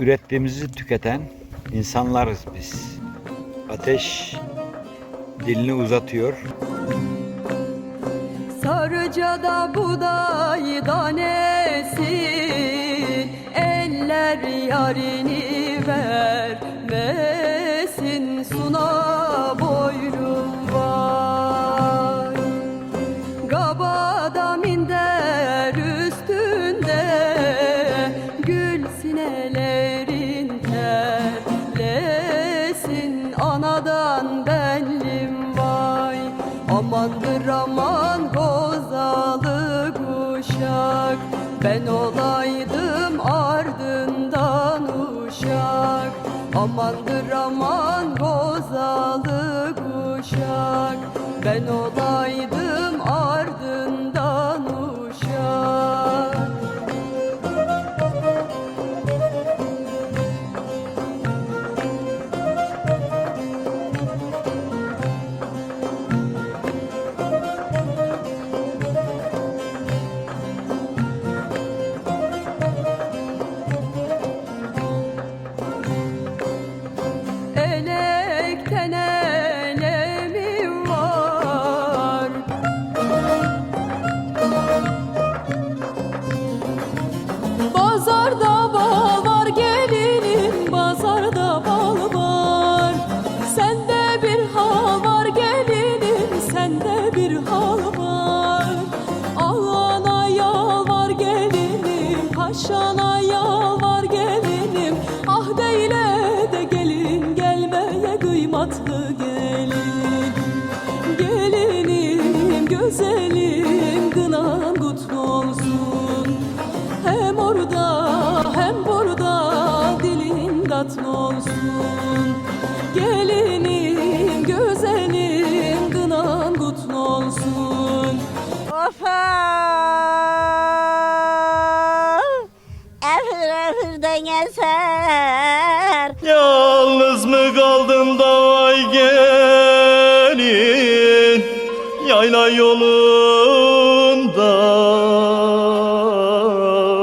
ürettiğimizi tüketen insanlarız biz. Ateş dilini uzatıyor. Sarıca'da buğday danesi Eller yarini vermesin Suna Amandır aman gozalı kuşak. Ben olaydım ardından uşak. Amandır aman gozalı kuşak. Ben olaydım Pazarda bal var gelinim Pazarda bal var. Sende bir hal var gelinim Sende bir hal var. Allah'ına yal var gelinim Paşana yal var gelinim. Ah deyle de gelin Gelmeye kıymatlı gelin. Gelinim güzelim hem burada dilin tatlı olsun. Gelinim güzelim gınan kutlu olsun. Ofa! Efir efirden eser Yalnız mı kaldım da vay gelin? Yayla yolu